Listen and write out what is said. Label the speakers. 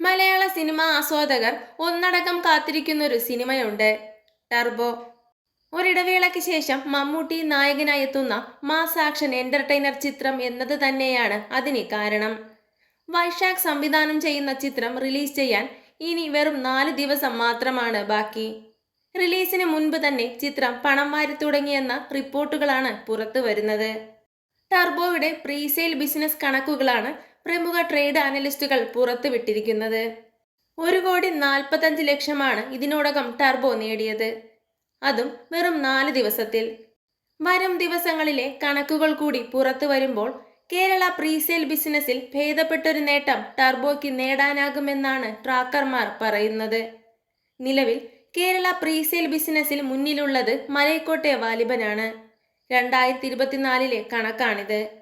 Speaker 1: മലയാള cinema ആസ്വാദകർ ഒന്നടക്കം കാത്തിരിക്കുന്ന ഒരു സിനിമയുണ്ട്. Turbo. ഒരിടവേളയ്ക്ക് ശേഷം മമ്മൂട്ടി നായകനായി എത്തുന്ന മാസ് ആക്ഷൻ എന്റർടൈനർ ചിത്രം എന്നത് തന്നെയാണ് അതിന് കാരണം. വൈശാഖ് സംവിധാനം ചെയ്യുന്ന ചിത്രം റിലീസ് ചെയ്യാൻ ഇനി വെറും നാല് ദിവസം മാത്രമാണ് ബാക്കി. റിലീസിന് മുൻപ് തന്നെ ചിത്രം പണം വാരി തുടങ്ങിയെന്ന റിപ്പോർട്ടുകളാണ് പുറത്തു വരുന്നത് ടർബോയുടെ പ്രീസെയിൽ ബിസിനസ് കണക്കുകളാണ് പ്രമുഖ ട്രേഡ് അനലിസ്റ്റുകൾ പുറത്തുവിട്ടിരിക്കുന്നത്. ഒരു കോടി നാൽപ്പത്തഞ്ച് ലക്ഷമാണ് ഇതിനോടകം ടർബോ നേടിയത്. അതും വെറും നാല് ദിവസത്തിൽ. വരും ദിവസങ്ങളിലെ കണക്കുകൾ കൂടി പുറത്തു വരുമ്പോൾ കേരള പ്രീസെയിൽ ബിസിനസ്സിൽ ഭേദപ്പെട്ടൊരു നേട്ടം ടർബോയ്ക്ക് നേടാനാകുമെന്നാണ് ട്രാക്കർമാർ പറയുന്നത്. നിലവിൽ കേരള പ്രീസെയിൽ ബിസിനസ്സിൽ മുന്നിലുള്ളത് മലയക്കോട്ടെ വാലിബനാണ്. രണ്ടായിരത്തി ഇരുപത്തിനാലിലെ കണക്കാണിത്.